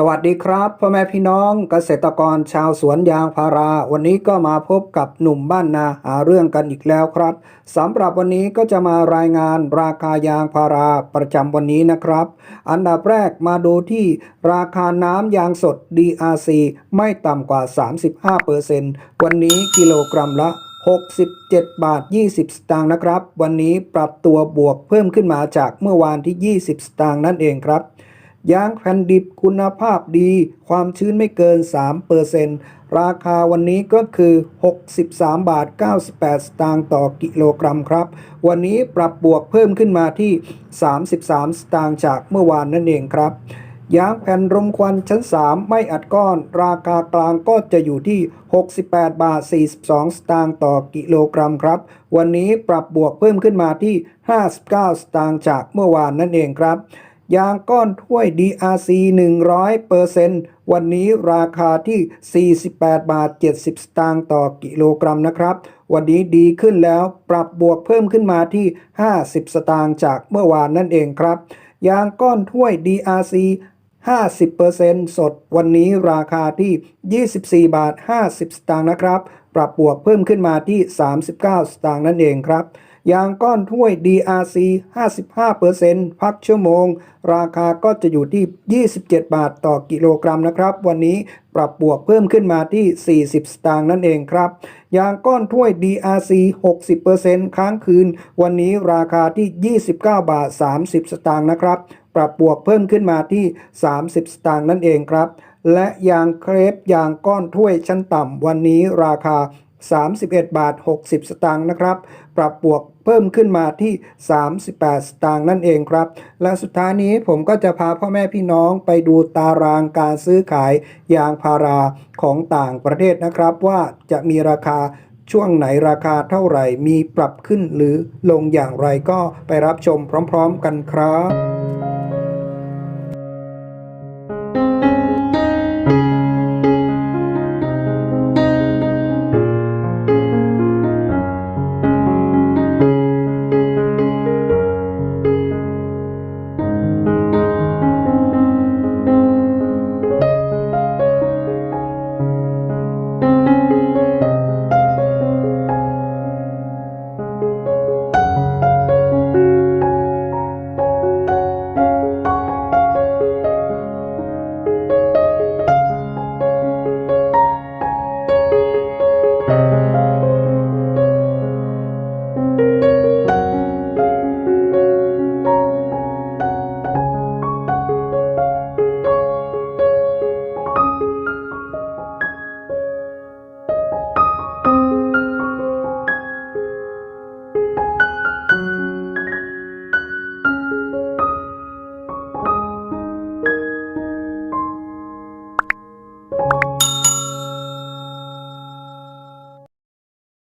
สวัสดีครับพ่อแม่พี่น้องเกษตรกรชาวสวนยางพารา วันนี้ก็มาพบกับหนุ่มบ้านนาหาเรื่องกันอีกแล้วครับสำหรับวันนี้ก็จะมารายงานราคายางพาราประจำวันนี้นะครับ อันดับแรกมาดูที่ราคาน้ำยางสด DRC ไม่ต่ำกว่า 35%วันนี้กิโลกรัมละ 67 บาท 20 สตางค์นะครับ วันนี้ปรับตัวบวกเพิ่มขึ้นมาจากเมื่อวานที่ 20 สตางค์นั่นเองครับยางแผ่นดิบคุณภาพดี ความชื้นไม่เกิน 3%ราคาวันนี้ก็คือ 63 บาท 98 สตางค์ต่อกิโลกรัมครับ วันนี้ปรับบวกเพิ่มขึ้นมาที่ 33 สตางค์จากเมื่อวานนั่นเองครับ ยางแผ่นรมควันชั้น 3 ไม่อัดก้อน ราคากลางก็จะอยู่ที่ 68 บาท 42 สตางค์ต่อกิโลกรัมครับ วันนี้ปรับบวกเพิ่มขึ้นมาที่ 59 สตางค์จากเมื่อวานนั่นเองครับ ยางก้อนถ้วย DRC 100%วันนี้ราคาที่ 48 บาท 70 สตางค์ต่อกิโลกรัมนะครับ วันนี้ดีขึ้นแล้วปรับบวกเพิ่มขึ้นมาที่ 50 สตางค์จากเมื่อวานนั่นเองครับ ยางก้อนถ้วย DRC 50%สดวันนี้ราคาที่ 24 บาท 50 สตางค์นะครับ ปรับบวกเพิ่มขึ้นมาที่ 39 สตางค์นั่นเองครับ ยางก้อนถ้วย DRC 55%พักชั่วโมง ราคาก็จะอยู่ที่ 27 บาทต่อกิโลกรัมนะครับ วันนี้ปรับบวกเพิ่มขึ้นมาที่ 40 สตางค์นั่นเองครับ ยางก้อนถ้วย DRC 60%ค้างคืน วันนี้ราคาที่ 29 บาท 30 สตางค์นะครับ ปรับบวกเพิ่มขึ้นมาที่ 30 สตางค์นั่นเองครับ และยางเครปยางก้อนถ้วยชั้นต่ำวันนี้ราคา 31 บาท 60 สตางค์นะครับ ปรับบวกเพิ่มขึ้นมาที่ 38 สตางค์นั่นเองครับ และสุดท้ายนี้ผมก็จะพาพ่อแม่พี่น้องไปดูตารางการซื้อขายยางพาราของต่างประเทศนะครับ ว่าจะมีราคาช่วงไหนราคาเท่าไหร่มีปรับขึ้นหรือลงอย่างไรก็ไปรับชมพร้อม ๆ กันครับ